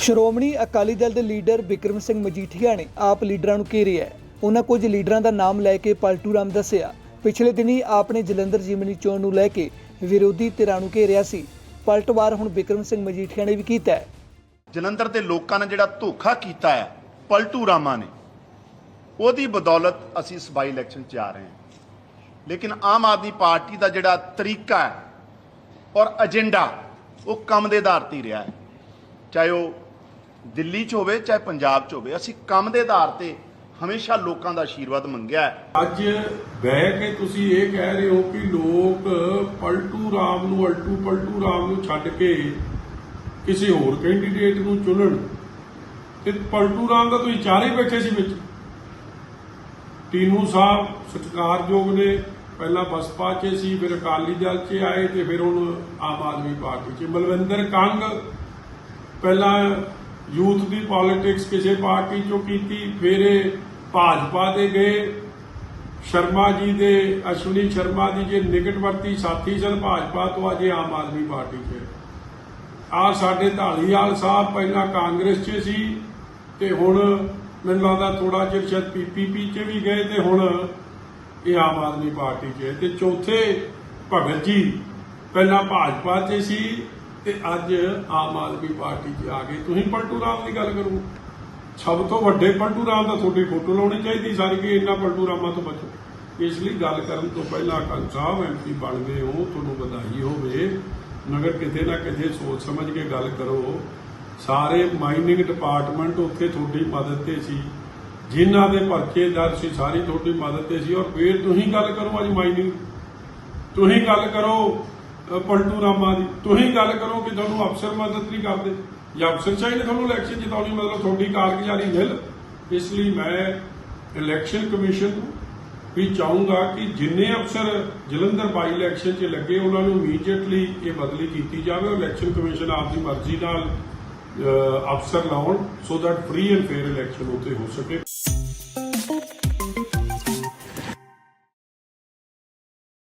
ਸ਼੍ਰੋਮਣੀ ਅਕਾਲੀ ਦਲ ਦੇ ਲੀਡਰ ਬਿਕਰਮ ਸਿੰਘ ਮਜੀਠੀਆ ਨੇ ਆਪ ਲੀਡਰਾਂ ਨੂੰ ਘੇਰਿਆ ਹੈ। ਉਹਨਾਂ ਕੁਝ ਲੀਡਰਾਂ ਦਾ ਨਾਮ ਲੈ ਕੇ ਪਲਟੂ ਰਾਮ ਦੱਸਿਆ। ਪਿਛਲੇ ਦਿਨੀ ਆਪ ਨੇ ਜਲੰਧਰ ਜਿਮਨੀ ਚੋਣ ਨੂੰ ਲੈ ਕੇ ਵਿਰੋਧੀ ਧਿਰਾਂ ਨੂੰ ਘੇਰਿਆ ਸੀ। ਪਲਟਵਾਰ ਹੁਣ ਬਿਕਰਮ ਸਿੰਘ ਮਜੀਠੀਆ ਨੇ ਵੀ ਕੀਤਾ ਹੈ। ਜਲੰਧਰ ਦੇ ਲੋਕਾਂ ਨੇ ਜਿਹੜਾ ਧੋਖਾ ਕੀਤਾ ਹੈ, ਪਲਟੂ ਰਾਮਾ ਨੇ, ਉਹਦੀ ਬਦੌਲਤ ਅਸੀਂ ਇਸ ਬਾਈ ਇਲੈਕਸ਼ਨ 'ਚ ਆ ਰਹੇ ਹਾਂ। ਲੇਕਿਨ ਆਮ ਆਦਮੀ ਪਾਰਟੀ ਦਾ ਜਿਹੜਾ ਤਰੀਕਾ ਹੈ ਔਰ ਏਜੰਡਾ ਉਹ ਕੰਮ ਦੇ ਆਧਾਰ ਤੇ ਰਿਹਾ ਹੈ। ਚਾਹੇ ਉਹ ਦਿੱਲੀ 'ਚ ਹੋਵੇ ਚਾਹੇ ਪੰਜਾਬ 'ਚ ਹੋਵੇ, ਅਸੀਂ ਕੰਮ ਦੇ ਆਧਾਰ ਤੇ ਹਮੇਸ਼ਾ ਲੋਕਾਂ ਦਾ ਆਸ਼ੀਰਵਾਦ ਮੰਗਿਆ ਹੈ। ਅੱਜ ਬਹਿ ਕੇ ਤੁਸੀਂ ਇਹ ਕਹਿ ਰਹੇ ਹੋ ਕਿ ਲੋਕ ਪਲਟੂ ਰਾਮ ਨੂੰ, ਅਲਟੂ ਪਲਟੂ ਰਾਮ ਨੂੰ ਛੱਡ ਕੇ ਕਿਸੇ ਹੋਰ ਕੈਂਡੀਡੇਟ ਨੂੰ ਚੁਣਨ ਤੇ ਪਲਟੂ ਰਾਮ ਦਾ ਤੁਸੀਂ ਚਾਰੇ ਬੈਠੇ ਸੀ ਵਿੱਚ। ਟੀਨੂ ਸਾਹਿਬ ਸਤਿਕਾਰਯੋਗ ਨੇ, ਪਹਿਲਾਂ ਬਸਪਾ 'ਚ ਸੀ, ਫਿਰ ਅਕਾਲੀ ਦਲ 'ਚ ਆਏ ਤੇ ਫਿਰ ਹੁਣ ਆਮ ਆਦਮੀ ਪਾਰਟੀ 'ਚ। ਮਲਵਿੰਦਰ ਕੰਗ, ਪਹਿਲਾਂ ਯੂਥ ਦੀ ਪੋਲਿਟਿਕਸ ਕਿਸੇ ਪਾਰਟੀ 'ਚੋਂ ਕੀਤੀ, ਫਿਰ ਇਹ ਭਾਜਪਾ ਦੇ ਗਏ। ਸ਼ਰਮਾ ਜੀ ਦੇ, ਅਸ਼ਵਨੀ ਸ਼ਰਮਾ ਦੀ ਜੇ ਨਿਕਟਵਰਤੀ ਸਾਥੀ ਸਨ, ਭਾਜਪਾ ਤੋਂ ਅੱਜ ਆਮ ਆਦਮੀ ਪਾਰਟੀ 'ਚ ਆ ਸਾਡੇ ਢਾਲੀਵਾਲ ਸਾਹਿਬ ਪਹਿਲਾਂ ਕਾਂਗਰਸ 'ਚ ਸੀ ਤੇ ਹੁਣ ਮੈਨੂੰ ਲੱਗਦਾ ਥੋੜਾ ਚਿਰ ਸ਼ਾਇਦ ਪੀਪੀਪੀ 'ਚ ਵੀ ਗਏ ਤੇ ਹੁਣ ਇਹ ਆਮ ਆਦਮੀ ਪਾਰਟੀ 'ਚ ਹੈ। ਤੇ ਚੌਥੇ ਭਗਤ ਜੀ, ਪਹਿਲਾਂ ਭਾਜਪਾ 'ਚ ਸੀ ਤੇ ਅੱਜ ਆਮ ਆਦਮੀ ਪਾਰਟੀ 'ਚ ਆ ਗਏ ਤੁਸੀਂ ਪਲਟੂ ਰਾਮ ਦੀ ਗੱਲ ਕਰੋ। ਸਭ ਤੋਂ ਵੱਡੇ ਪਲਟੂ ਰਾਮ ਦਾ ਤੁਹਾਡੀ ਫੋਟੋ ਲਾਉਣੀ ਚਾਹੀਦੀ ਸਾਰੀ ਕਿ ਇੰਨਾ ਪਲਟੂ ਰਾਮਾਂ ਤੋਂ ਬਚੋ। ਇਸ ਲਈ ਗੱਲ ਕਰਨ ਤੋਂ ਪਹਿਲਾਂ ਕੰਨ ਸਾਹਿਬ ਐਮਪੀ ਬਣ ਗਏ ਹੋ, ਤੁਹਾਨੂੰ ਵਧਾਈ ਹੋਵੇ। ਮਗਰ ਕਿਤੇ ਨਾ ਕਿਤੇ ਸੋਚ ਸਮਝ ਕੇ ਗੱਲ ਕਰੋ। ਸਾਰੇ ਮਾਈਨਿੰਗ ਡਿਪਾਰਟਮੈਂਟ ਉੱਥੇ ਤੁਹਾਡੀ ਮਦਦ ਤੇ ਸੀ। ਜਿਨ੍ਹਾਂ ਦੇ ਪਰਚੇ ਦਰਜ ਸੀ, ਸਾਰੀ ਤੁਹਾਡੀ ਮਦਦ ਤੇ ਸੀ। ਔਰ ਫੇਰ ਤੁਸੀਂ ਗੱਲ ਕਰੋ ਅੱਜ ਮਾਈਨਿੰਗ ਤੁਸੀਂ ਗੱਲ ਕਰੋ ਪਲਟੂ ਰਾਮਾ ਦੀ। ਤੁਸੀਂ ਗੱਲ ਕਰੋ ਕਿ ਤੁਹਾਨੂੰ ਅਫਸਰ ਮਦਦ ਨਹੀਂ ਕਰਦੇ। ਜਾਂ ਅਫਸਰ ਚਾਹੀਦੇ ਤੁਹਾਨੂੰ ਇਲੈਕਸ਼ਨ ਜਿਤਾਉਣੀ, ਮਤਲਬ ਤੁਹਾਡੀ ਕਾਰਗੁਜ਼ਾਰੀ ਮਿਲ ਇਸ ਲਈ ਮੈਂ ਇਲੈਕਸ਼ਨ ਕਮਿਸ਼ਨ ਨੂੰ ਵੀ ਚਾਹੂੰਗਾ ਕਿ ਜਿੰਨੇ ਅਫਸਰ ਜਲੰਧਰ ਬਾਈ ਇਲੈਕਸ਼ਨ 'ਚ ਲੱਗੇ, ਉਹਨਾਂ ਨੂੰ ਇਮੀਡੀਏਟਲੀ ਇਹ ਬਦਲੀ ਕੀਤੀ ਜਾਵੇ। ਇਲੈਕਸ਼ਨ ਕਮਿਸ਼ਨ ਆਪਦੀ ਮਰਜ਼ੀ ਨਾਲ ਅਫਸਰ ਲਾਉਣ so that free and fair election ਉੱਥੇ ਹੋ ਸਕੇ।